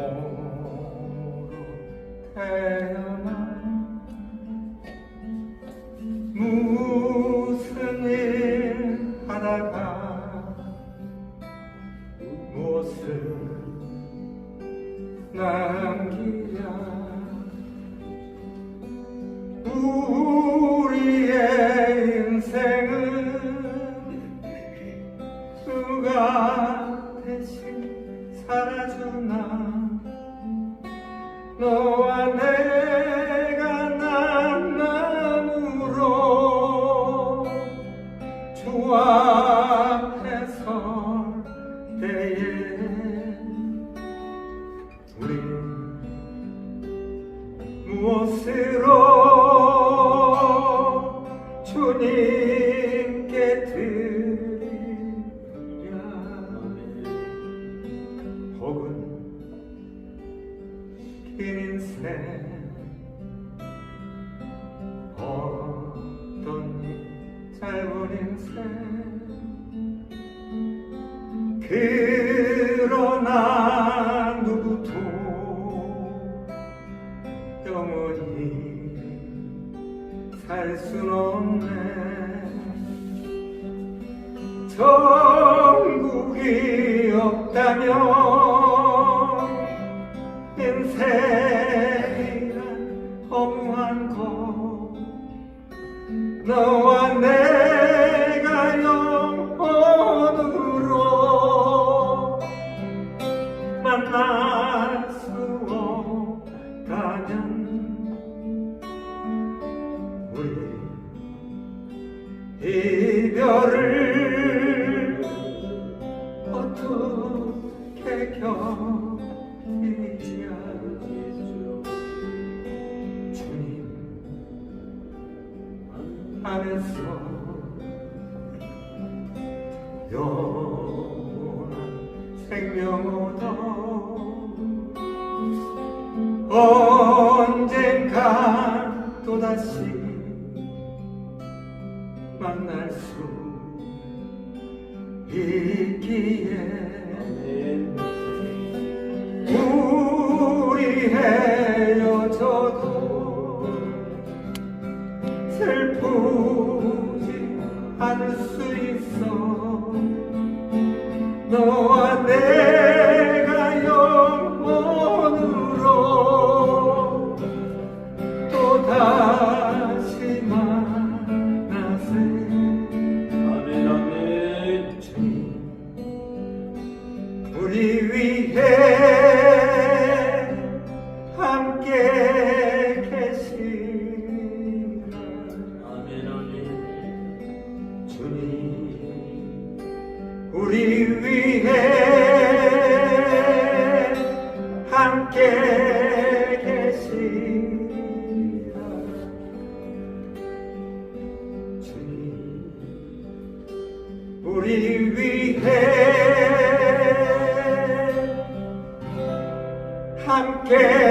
모로 태어나 무슨 일 하다가 무엇을 남기랴 우리의 인생은 누가 너와 내가 만남으로 주 앞에 설 때에 무엇으로 인생 어떤 짧은 인생 그러나 누구도 영원히 살 순 없네. 정국이 없다면 인생 너와 내가 영원으로 만날 수 없다면 우리 이별을 어떻게 견 안에서 영원한 생명 얻어 언젠가 또다시 만날 수 있기 슬프지 않을 수 있어. 너와 내가 영원으로 또 다시 만나세. 아멘 아멘. 우리 위해 위해 함께 계시나 주님 우리 위해 함께